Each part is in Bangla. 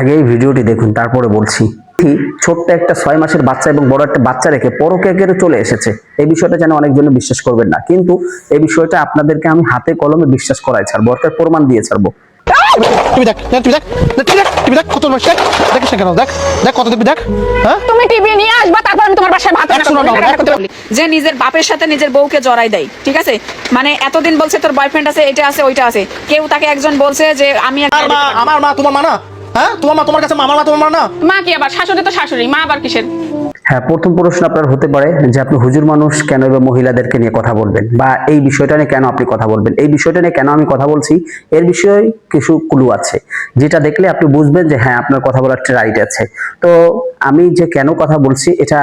আগেই ভিডিওটি দেখুন তারপরে বলছি। ঠিক ছোট্ট একটা ছয় মাসের বাচ্চা এবং বড় একটা বাচ্চা রেখে পরকেকেরও চলে এসেছে। এই বিষয়টা যেন অনেকজনে বিশ্বাস করবেন না। কিন্তু এই বিষয়টা আপনাদেরকে আমি হাতে কলমে বিশ্বাস করাই ছাড়বো অর্থাৎ প্রমাণ দিয়ে ছাড়বো। টিভি দেখ দেখ, দেখ দেখ, দেখ কত মাস দেখ দেখিস কেন দেখ দেখ কত দেখ হ্যাঁ? তুমি টিভি নিয়ে আসবা তারপর আমি তোমার বাসায় ভাত রান্না একশো করব, টাকা, এটা করতে বলি। যে নিজের বাপের সাথে নিজের বউকে জড়াই দেয় ঠিক আছে? মানে এতদিন বলছে তোর বয়ফ্রেন্ড আছে এটা আছে ওইটা আছে। কেউ তাকে একজন বলছে যে আমি আমার মা আমার মা তোমার মা না? হ্যাঁ? তোমার মা তোমার কাছে মা, আমার মা তোমার মা না? মা কি আবার? শাশুড়ি তো শাশুড়ি মা আবার কিসের? হ্যাঁ প্রথম প্রশ্ন আপনার হতে পারে যে আপনি হুজুর মানুষ কেন এবার মহিলাদেরকে নিয়ে কথা বলবেন? বা এই বিষয়টা নিয়ে কেন আপনি কথা বলবেন? এই বিষয়টা নিয়ে কেন আমি কথা বলছি? এর বিষয়ে কিছু ক্লু আছে যেটা দেখলে আপনি বুঝবেন যে হ্যাঁ আপনার কথা বলার একটা রাইট আছে। তো আমি যে কেন কথা বলছি এটা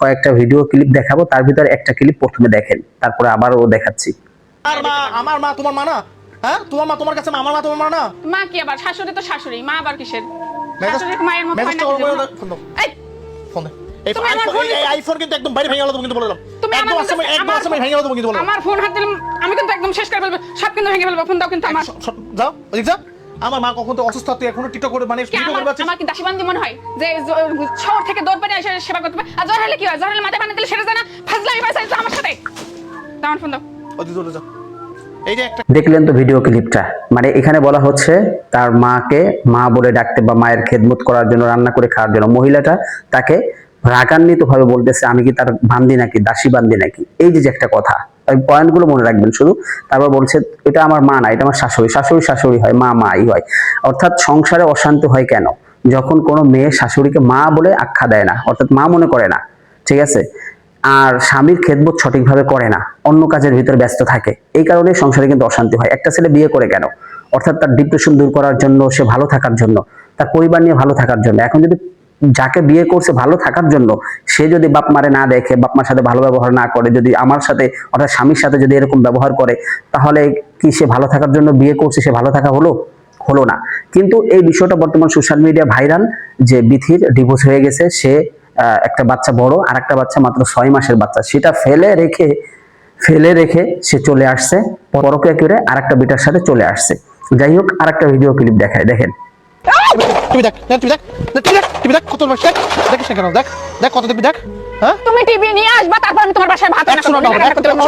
কয়েকটা ভিডিও ক্লিপ দেখাবো তার ভিতরে একটা ক্লিপ প্রথমে দেখেন তারপরে আবারও দেখাচ্ছি। আমার মা আমার মা তোমার মা না? হ্যাঁ? তোমার মা তোমার কাছে মা, আমার মা তোমার মা না? মা কি আবার? শাশুড়ি তো শাশুড়ি মা আবার কিসের? মেজাজ- শাশুড়ির মায়ের মতো হয় মেজাজটা না ওর কিছু? ফোন দাও, এই, ফোন দে। এই তুমি আমার ফোন এই- এই আইফোন কিন্তু একদম বাইরে ভেঙে গেল তুমি কিন্তু বলে দিলাম। তুমি একদম আমার আসামে একদম আমার- আসামে ভেঙে গেল তুমি কিন্তু বলে। দিলাম আমার ফোন হাত দিলাম আমি কিন্তু একদম শেষ করে ফেলব। সব কিন্তু ভেঙে ফেলব। ফোন দাও কিন্তু আমার। সব- সব- যাও ওদিক যা আমার মা কখন তো অসুস্থ তুই এখনও টিকটক করে মানে কি ভিডিও করে আমার কি দাসীবান্দি মনে হয়? যে জ- শহর থেকে দৌড় পানি এসে সেবা করতে হবে আর জ্বর হলে কি হয়? জ্বর হলে মাথায় পানি দিলে সেরে যায় না? ফাজলামি পাইছে আমার সাথে? দাও আমার ফোন দাও। ওদিক চলে যা এই যে একটা দেখলেন তো ভিডিও ক্লিপটা মানে এখানে বলা হচ্ছে, তার মাকে মা বলে ডাকতে বা মায়ের খেদমত করার জন্য, রান্না করে খাওয়ার জন্য। মহিলাটা তাকে রাগান্বিত ভাবে বলতেছে, আমি কি তার বান্দি নাকি? দাসী বান্দি নাকি? এই যে একটা কথা, ওই পয়েন্টগুলো মনে রাখবেন শুধু। তারপর বলছে, এটা আমার মা না, এটা আমার শাশুড়ি। শাশুড়ি শাশুড়ি হয়, মা মাই হয়। অর্থাৎ সংসারে অশান্তি হয় কেন? যখন কোনো মেয়ে শাশুড়িকে মা বলে আখ্যা দেয় না, অর্থাৎ মা মনে করে না, ঠিক আছে? আর স্বামীর খেদমত সঠিকভাবে করে না। অন্য কাজের ভিতরে ব্যস্ত থাকে। এই কারণে সংসারে কিন্তু অশান্তি হয়। একটা ছেলে বিয়ে করে কেন অর্থাৎ তার ডিপ্রেশন দূর করার জন্য, সে ভালো থাকার জন্য, তার পরিবার নিয়ে ভালো থাকার জন্য। এখন যদি যাকে বিয়ে করছে ভালো থাকার জন্য, সে যদি বাপ মারে না দেখে, বাপ মার সাথে ভালো ব্যবহার না করে, যদি আমার সাথে অর্থাৎ স্বামীর সাথে যদি এরকম ব্যবহার করে, তাহলে কি সে ভালো থাকার জন্য বিয়ে করছে, সে ভালো থাকা হলো? হলো না। কিন্তু এই বিষয়টা বর্তমান সোশ্যাল মিডিয়া ভাইরাল যে বিথির ডিভোর্স হয়ে গেছে, সে একটা বাচ্চা বড় আর একটা বাচ্চা মাত্র ছয় মাসের বাচ্চা। সেটা ফেলে রেখে ফেলে রেখে সে চলে আসছে পরকে করে আর একটা বিটার সাথে চলে আসছে। যাই হোক আর একটা ভিডিও ক্লিপ দেখায় দেখেন। টিভি দেখ দেখ, দেখ দেখ, দেখ কত দেখ দেখিস কেন দেখ দেখ কত টিভি দেখ হ্যাঁ? তুমি টিভি নিয়ে আসবা তারপর আমি তোমার বাসায় ভাত রান্না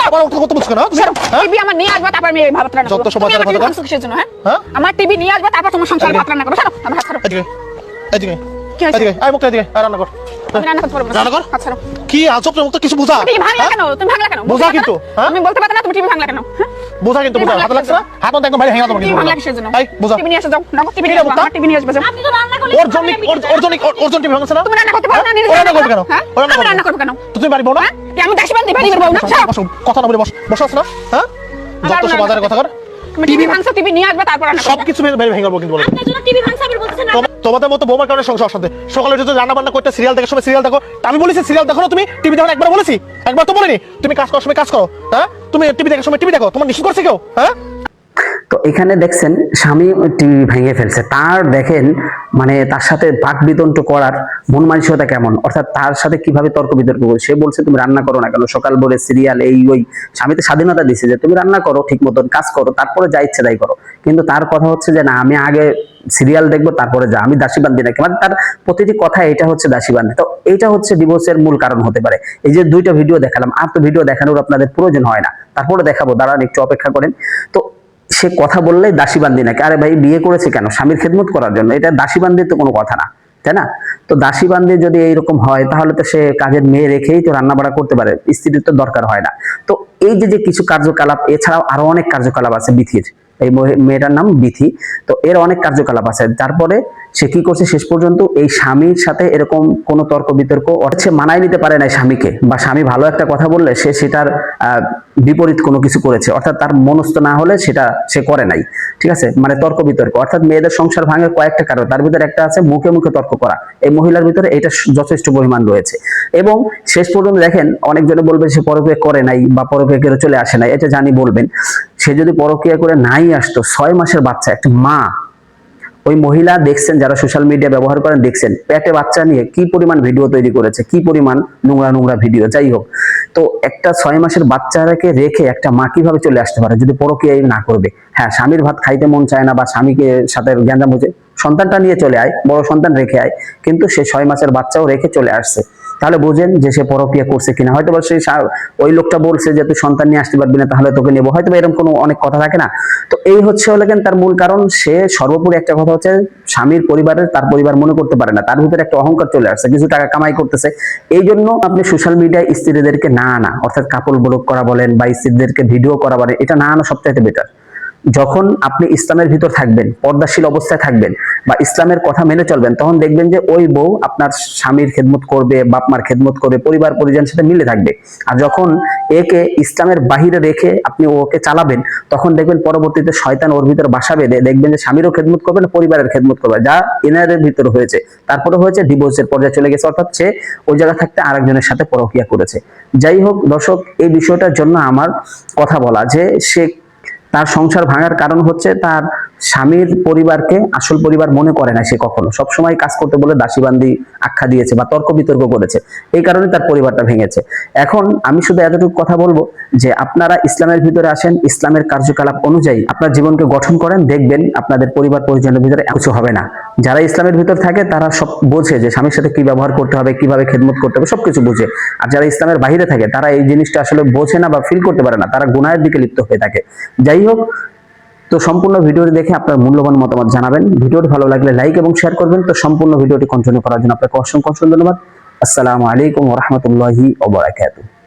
করব, কত বুঝছ হ্যাঁ? টিভি আমার নিয়ে আসবা তারপর আমি এই ভাত রান্না যত সময় তুমি টিভি কথা হ্যাঁ? হ্যাঁ? আমার নিয়ে আসবা তারপর তোমার সংসারে ভাত রান্না করব ছাড়ো আমার ছাড়ো এদিকে। এদিকে। কি হয়েছে? আয় এদিকে আয় রান্না কর আমি কি আজব মুখ কিছু বুঝা? হ্যাঁ? তুমি ভাঙলা কেন? বোঝা বলতে পারো কিন্তু, না? হ্যাঁ? তুমি বলতে না তুমি টিভি ভাঙলা কেন? হ্যাঁ? বোঝা কিন্তু টিভি বোঝা। ভাঙলা লাগছে না? হাত মধ্যে একদম বাইরে ভেঙে দেবো টিভি ভাঙলা কিসের জন্য? আই বোঝা। টিভি নিয়ে এসে যাও। নাও টিভি নিয়ে টিভিটা আসবা বুঝতা? আমার টিভি নিয়ে আসবে আপনি তো রান্না করলে ওর জন্য ওর ওর জন্য ওর- ওর জন্য টিভি ভাঙছে না? তুমি রান্না করতে পারো না নিজে ও রান্না করবে কেন? হ্যাঁ? রান্না আমি করবে রান্না করব। কেন? তুমি বাড়ি বউ না? হ্যাঁ? কি আমি বাড়ি করব না? কথা না বলে বস বসো আছে না। হ্যাঁ যত সব বাজারে কথা কর। তুমি টিভি ভাঙছো টিভি নিয়ে আসবে তারপর রান্না সব কিছু ভেঙে কিন্তু বলে। আপনার জন্য টিভি ভাঙছে আবার বলতেছেন তোমাদের মতো বোমার কারণে সংসার অশান্তি। সকালে যদি রান্না বান্না করতে সিরিয়াল দেখার সময় সিরিয়াল দেখো। আমি বলেছি সিরিয়াল দেখো না তুমি? টিভি দেখো একবার বলেছি। একবার তো বলিনি। তুমি কাজ করার সময় কাজ করো হ্যাঁ? তুমি টিভি দেখার সময় টিভি দেখো। তোমার নিষেধ করছে কেউ হ্যাঁ? তো এখানে দেখছেন স্বামী টিভি ভেঙে ফেলছে। তার দেখেন মানে তার সাথে বাক বিতন্ড করার মন মানসিকতা কেমন? অর্থাৎ তার সাথে কীভাবে তর্ক বিতর্ক করে সে বলছে, তুমি রান্না করো না কেন? সকাল ভোরে সিরিয়াল এই, ওই। স্বামীতে স্বাধীনতা দিছে যে, তুমি রান্না করো, ঠিক মতন কাজ করো, তারপরে যা ইচ্ছে তাই করো। কিন্তু তার কথা হচ্ছে যে, না, আমি আগে সিরিয়াল দেখব, তারপরে যা। আমি দাসী বান্ধি নাকি? মানে তার প্রতিটি কথা এটা হচ্ছে দাসী বান্ধি তো এইটা হচ্ছে ডিভোর্সের মূল কারণ হতে পারে। এই যে দুইটা ভিডিও দেখালাম, আর তো ভিডিও দেখানোর আপনাদের প্রয়োজন হয় না। তারপরে দেখাবো। দাঁড়ান, একটু অপেক্ষা করেন। তো সে কথা বললেই দাসীবান্দি নাকি? আরে ভাই, বিয়ে করেছে কেন? স্বামীর খেদমত করার জন্য। এটা দাসীবান্দির তো কোনো কথা না, তাই না? তো দাসীবান্দি যদি এইরকম হয়, তাহলে তো সে কাজের মেয়ে রেখেই তো রান্না বাড়া করতে পারে। স্ত্রীর তো দরকার হয় না। তো এই যে যে কিছু কার্যকলাপ, এছাড়াও আরও অনেক কার্যকলাপ আছে বিথির। এই মেয়েটার নাম বিথি। তো এর অনেক কার্যকলাপ আছে। তারপরে সে কি করছে শেষ পর্যন্ত? এই স্বামীর সাথে এরকম কোনো তর্ক বিতর্ক সে মানায় নিতে পারে না স্বামীকে। বা স্বামী ভালো একটা কথা বললে সে সেটার বিপরীত কোনো কিছু করেছে। অর্থাৎ তার মনস্থ না হলে সেটা সে করে নাই। ঠিক আছে? মানে তর্ক বিতর্ক। অর্থাৎ মেয়েদের সংসার ভাঙে কয়েকটা কারণ। তার ভিতরে একটা আছে মুখে মুখে তর্ক করা। এই মহিলার ভিতরে এটা যথেষ্ট পরিমাণ রয়েছে। এবং শেষ পর্যন্ত দেখেন অনেকজনে বলবে সে পরক্রিয়া করে নাই বা পরক্রিয়া কেউ চলে আসে নাই। এটা জানি বলবেন। সে যদি পরক্রিয়া করে নাই আসতো, ছয় মাসের বাচ্চা, একটা মা ওই মহিলা দেখছেন, যারা সোশ্যাল মিডিয়া ব্যবহার করেন, দেখছেন পেটে বাচ্চা নিয়ে কি পরিমাণ ভিডিও তৈরি করেছে, কি পরিমাণ নোংরা নোংরা ভিডিও যাই হোক। তো একটা ছয় মাসের বাচ্চাকে রেখে একটা মা কীভাবে চলে আসতে পারে, যদি পরকীয় না করবে। হ্যাঁ স্বামীর ভাত খাইতে মন চায় না বা স্বামীকে সাথে গ্যাঞ্জাম হচ্ছে, সন্তানটা নিয়ে চলে আয়, বড় সন্তান রেখে আয়। কিন্তু সে ছয় মাসের বাচ্চাও রেখে চলে আসছে। তাহলে বুঝেন যে সে পরকিয়া করছে কিনা। হয়তো বা সেই ওই লোকটা বলছে যে, তুই সন্তান নিয়ে আসতে পারবি না, তাহলে তোকে নেব। হয়তো এরকম কোনো অনেক কথা থাকে না। তো এই হচ্ছে হলে কেন তার মূল কারণ, সে সর্বোপরি একটা কথা হচ্ছে, স্বামীর পরিবারের তার পরিবার মনে করতে পারে না। তার ভিতরে একটা অহংকার চলে আসছে, কিছু টাকা কামাই করতেছে। এই জন্য আপনি সোশ্যাল মিডিয়ায় স্ত্রীদেরকে না আনা, অর্থাৎ কাপড় ব্লক করা বলেন বা স্ত্রীদেরকে ভিডিও করা বলেন, এটা না আনা সবচাইতে বেটার যখন আপনি ইসলামের ভিতর থাকবেন, পর্দাশীল অবস্থায় থাকবেন বা ইসলামের কথা মেনে চলবেন, তখন দেখবেন যে ওই বউ আপনার স্বামীর খেদমত করবে বাপ মার খেদমত করবে, পরিবার পরিজনের সাথে মিলে থাকবে। আর যখন একে ইসলামের বাহিরে রেখে আপনি ওকে চালাবেন, তখন দেখবেন পরবর্তীতে শয়তান ওর ভিতরে বাসা বেঁধে দেখবেন যে স্বামীরও খেদমত করবে না, পরিবারের খেদমত করবে যা এনারের ভিতরে হয়েছে। তারপরে হয়েছে ডিভোর্সের পর্যায়ে চলে গেছে, অর্থাৎ সে ওই জায়গা থাকতে আরেকজনের সাথে পরকিয়া করেছে। যাই হোক দর্শক, এই বিষয়টার জন্য আমার কথা বলা যে সে তার সংসার ভাঙার কারণ হচ্ছে তার স্বামীর পরিবারকে আসল পরিবার মনে করে না সে কখনো। সবসময় কাজ করতে বলে দাসীবান্দি আখ্যা দিয়েছে বা তর্ক বিতর্ক করেছে। এই কারণে তার পরিবারটা ভেঙেছে। এখন আমি শুধু এতটুকু কথা বলব যে আপনারা ইসলামের ভিতরে আসেন, ইসলামের কার্যকলাপ অনুযায়ী আপনার জীবনকে গঠন করেন, দেখবেন আপনাদের পরিবার পরিজনের ভিতরে কিছু হবে না। যারা ইসলামের ভিতর থাকে, তারা সব বোঝে যে স্বামীর সাথে কি ব্যবহার করতে হবে, কীভাবে খেদমত করতে হবে, সবকিছু বুঝে। আর যারা ইসলামের বাহিরে থাকে, তারা এই জিনিসটা আসলে বোঝে না বা ফিল করতে পারে না, তারা গুনাহের দিকে লিপ্ত হয়ে থাকে। যাই হোক তো সম্পূর্ণ ভিডিওটি দেখে আপনার মূল্যবান মতামত জানাবেন। ভিডিওটি ভালো লাগলে লাইক এবং শেয়ার করবেন। তো সম্পূর্ণ ভিডিওটি কন্টিনিউ করার জন্য আপনাকে অসংখ্য অসংখ্য ধন্যবাদ। আসসালামু আলাইকুম রহমতুল্লাহি ওবরাকাতুহ